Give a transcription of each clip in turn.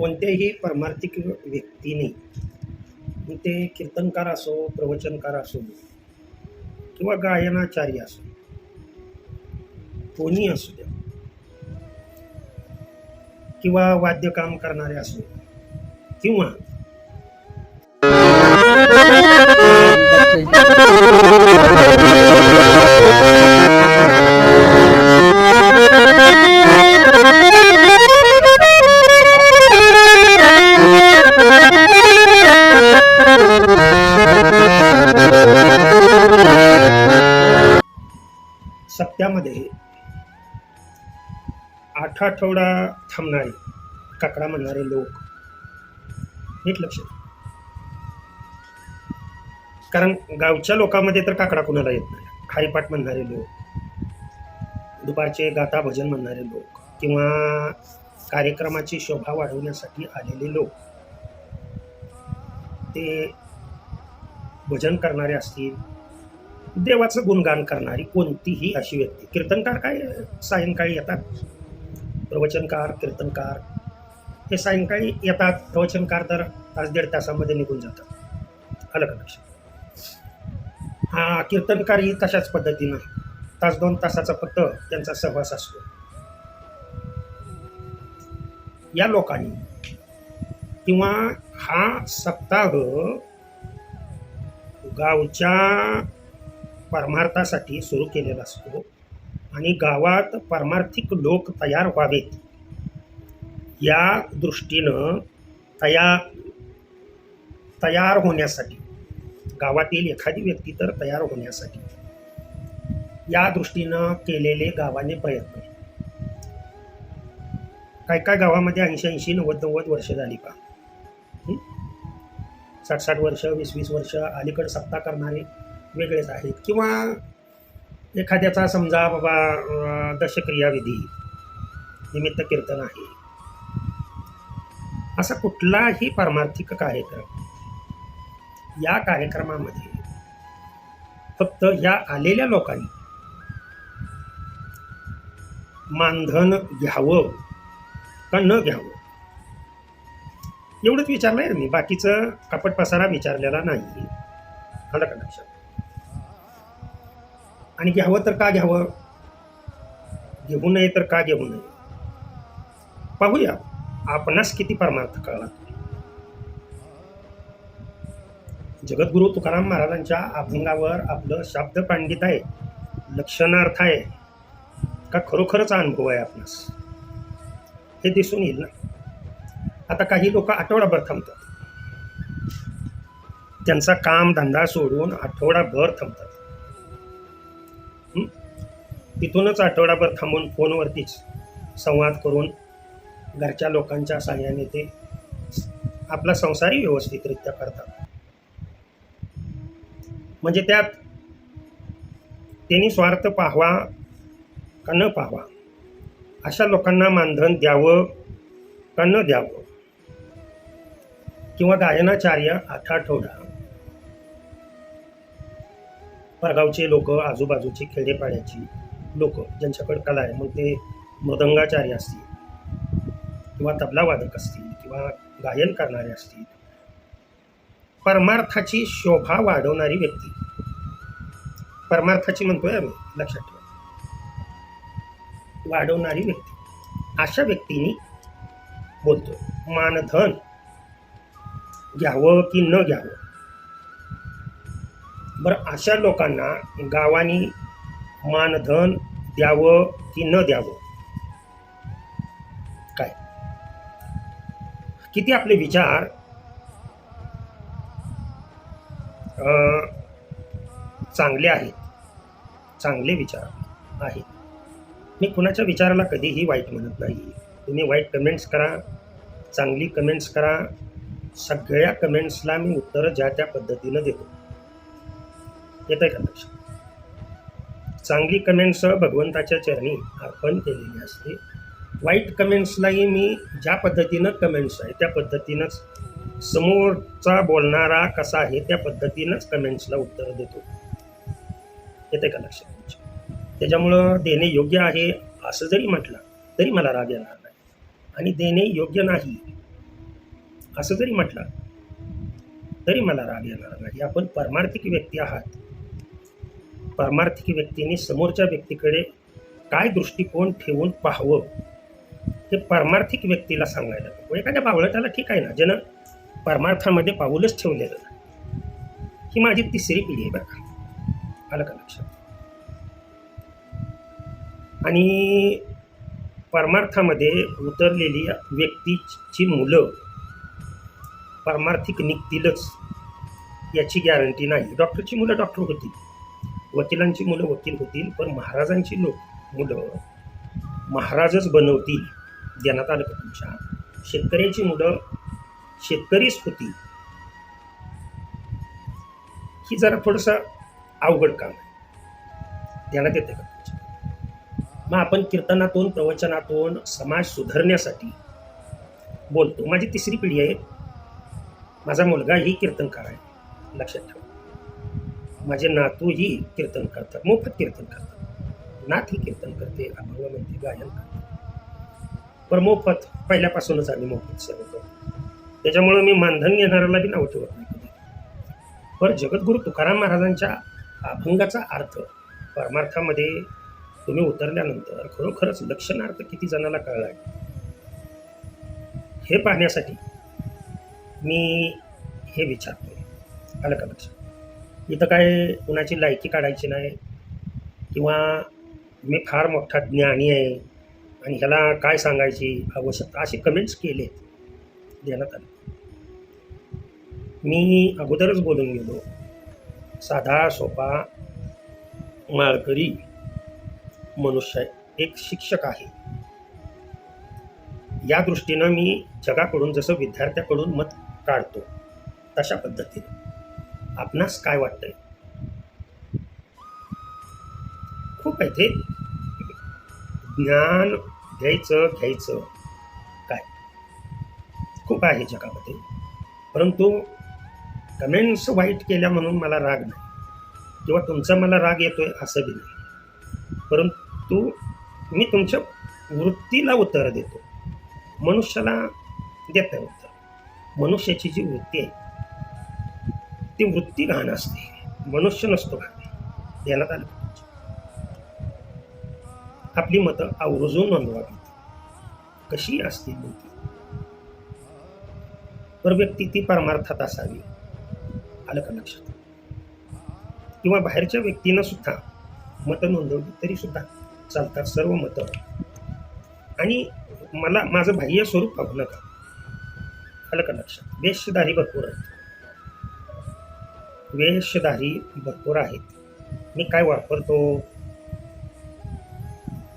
कोणत्याही परमार्थिक व्यक्तीने ते कीर्तनकार असो प्रवचनकार असो किंवा गायनाचार्य असो कोणी असू द्या किंवा वाद्यकाम करणारे असो किंवा आठ आठवडा थांबणारे काकडा म्हणणारे लोक. नीट लक्ष कारण गावच्या लोकांमध्ये तर काकडा कुणाला येत नाही. खारीपाट म्हणणारे लोक. दुपारचे गाथा भजन म्हणणारे लोक. किंवा कार्यक्रमाची शोभा वाढवण्यासाठी आलेले लोक. ते भजन करणारे असतील. देवाचं गुणगान करणारी कोणतीही अशी व्यक्ती. कीर्तनकार काय सायंकाळी येतात? प्रवचनकार कीर्तनकार हे सायंकाळी येतात. प्रवचनकार तर तास दीड तासामध्ये निघून जातात. अलग का लक्षात? हा कीर्तनकारही तशाच पद्धतीनं तास दोन तासाचा फक्त त्यांचा सहवास असतो. या लोकांनी किंवा हा सप्ताह गावच्या परमार्थासाठी सुरू केलेला असतो. आणि गावात परमार्थिक लोक तयार व्हावेत. या दृष्टीनं तया तयार होण्यासाठी गावातील एखादी व्यक्ती तर तयार होण्यासाठी या दृष्टीनं केलेले गावाने प्रयत्न. काय काय गावामध्ये ऐंशी ऐंशी नव्वद नव्वद वर्ष झाली का साठ साठ वर्ष वीस वीस वर्ष अलीकडे सत्ता करणारे वेगळेच आहेत. किंवा एखाद्याचा समजा बाबा दशक्रियाविधी निमित्त कीर्तन आहे. असा कुठलाही पारमार्थिक कार्यक्रम या कार्यक्रमामध्ये फक्त या आलेल्या लोकांनी मानधन घ्यावं का न घ्यावं? एवढंच विचारलं आहे मी. बाकीचं कपट पसारा विचारलेला नाही आलं का लक्षात? आणि घ्यावं तर का घ्यावं? घेऊ नये तर का घेऊ नये? पाहूया. आपणास किती परमार्थ कळला जगद्गुरु तुकाराम महाराजांच्या अभंगावर आपलं शब्द पांडित आहे. लक्षणार्थ आहे. का खरोखरच अनुभव आहे आपणास? हे दिसून येईल ना? आता काही लोक आठवडाभर थांबतात. त्यांचा काम धंदा सोडून आठवडाभर थांबतात. तिथूनच आठवडाभर थांबून फोनवरतीच संवाद करून घरच्या लोकांच्या साह्याने ते आपला संसारही व्यवस्थितरित्या करतात. म्हणजे त्यात त्यांनी स्वार्थ पाहावा का न पाहावा अशा लोकांना मानधन द्यावं का न द्यावं? किंवा गायनाचार्य आठ आठवडा परगावचे लोक आजूबाजूची खेडेपाड्याची लोक ज्यांच्याकडे कला आहे मग ते मृदंगाचार्य असतील किंवा तबला वादक असतील किंवा गायन करणारे असतील परमार्थाची शोभा वाढवणारी व्यक्ती. परमार्थाची म्हणतोय आम्ही लक्षात ठेवा. वाढवणारी व्यक्ती. अशा व्यक्तींनी बोलतो मानधन घ्यावं की न घ्यावं? बरं अशा लोकांना गावानी मानधन द्यावं की न द्यावं? काय? किती आपले विचार? चांगले आहेत. चांगले विचार आहेत. मी कुणाच्या विचाराला कधीही वाईट म्हणत नाही. तुम्ही वाईट कमेंट्स करा चांगली कमेंट्स करा. सगळ्या कमेंट्सला मी उत्तरं ज्या त्या पद्धतीनं देतो. येत आहे का लक्षात? चांगली कमेंट्स भगवंताच्या चरणी अर्पण केलेली असते. वाईट कमेंट्सलाही मी ज्या पद्धतीनं कमेंट्स आहे त्या पद्धतीनंच समोरचा बोलणारा कसा आहे त्या पद्धतीनंच कमेंट्सला उत्तर देतो. येते का लक्षात? त्याच्यामुळं देणे योग्य आहे असं जरी म्हटलं तरी मला राग येणार नाही. आणि देणे योग्य नाही असं जरी म्हटलं तरी मला राग येणार नाही. आपण परमार्थिक व्यक्ती आहात. परमार्थिक व्यक्तीने समोरच्या व्यक्तीकडे काय दृष्टिकोन ठेवून पाहावं हे परमार्थिक व्यक्तीला सांगायला नको. एखाद्या बावळटाला ठीक आहे ना ज्यानं परमार्थामध्ये पाऊलच ठेवलेलं ही माझी तिसरी पिढी आहे बरं का. आलं का लक्षात? आणि परमार्थामध्ये उतरलेली व्यक्तीची मुलं परमार्थिक निघतीलच याची गॅरंटी नाही. डॉक्टरची मुलं डॉक्टर होती वकिलांची मुलं वकील होतील पण महाराजांची लोक मुलं महाराजच बनवतील देण्यात आलं का तुमच्या? शेतकऱ्याची मुलं शेतकरीच होती ही जरा थोडंसं अवघड काम आहे. ध्यानात येते का मग आपण कीर्तनातून प्रवचनातून समाज सुधारण्यासाठी बोलतो. माझी तिसरी पिढी आहे. माझा मुलगा ही कीर्तनकार आहे. लक्षात ठेवा. माझे नातूही कीर्तन करतात मोफत कीर्तन करतात. नात ही कीर्तन करते अभंग म्हणते गायन करते. पण मोफत पहिल्यापासूनच आम्ही मोफत सांगतो त्याच्यामुळं मी मानधन घेणाऱ्याला बी नाव ठेवत नाही पर पण जगद्गुरु तुकाराम महाराजांच्या अभंगाचा अर्थ परमार्थामध्ये तुम्ही उतरल्यानंतर खरोखरच लक्षणार्थ किती जणाला कळला हे पाहण्यासाठी मी हे विचारतो आलं का लक्षात? इथं काय कुणाची लायकी काढायची नाही. किंवा मी फार मोठा ज्ञानी आहे आणि ह्याला काय सांगायची? आवश्यकता असे कमेंट्स केले. देण्यात आले. मी अगोदरच बोलून गेलो. साधा सोपा माळकरी मनुष्य आहे एक शिक्षक आहे. या दृष्टीनं मी जगाकडून जसं विद्यार्थ्याकडून मत काढतो तशा पद्धतीने. आपणास काय वाटतंय? खूप आहे ते ज्ञान घ्यायचं घ्यायचं काय? खूप आहे जगामध्ये. परंतु कमेंट्स वाईट केल्या म्हणून मला राग नाही. किंवा तुमचा मला राग येतोय असं बी नाही. परंतु मी तुमच्या वृत्तीला उत्तर देतो. मनुष्याला देत नाही उत्तर मनुष्याची जी वृत्ती आहे ती वृत्ती घाण असते. मनुष्य नसतो घाण देण्यात आलं आपली मतं आवर्जून नोंदवावी कशी असतील ती पर व्यक्ती ती परमार्थात असावी. आलं का लक्षात? किंवा बाहेरच्या व्यक्तीनं सुद्धा मतं नोंदवली तरी सुद्धा चालतात सर्व मतं. आणि मला माझं बाह्य स्वरूप पाहू नका. आलं का लक्षात? बेशदारी भरपूर आहेत. वेशधारी भरपूर आहेत. मी काय वापरतो?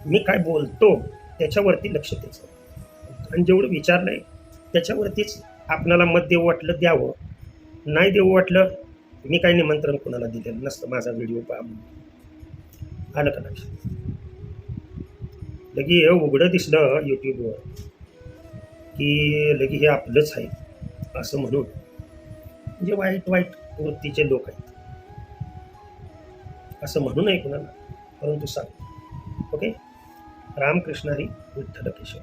मी काय बोलतो? त्याच्यावरती लक्ष द्यायचं. आणि जेवढं विचारलंय त्याच्यावरतीच आपणाला मत देऊ वाटलं द्यावं. नाही देऊ वाटलं मी काही निमंत्रण कोणाला दिलेलं नसतं माझा व्हिडिओ पहा आलं का लक्षात लगी हे उघडं दिसलं यूट्यूबवर की लगी हे आपलंच आहे असं म्हणून. म्हणजे वाईट वाईट वृत्तीचे लोक आहेत. असं म्हणू नये कुणाला परंतु सांग ओके? रामकृष्ण हरी विठ्ठल केशव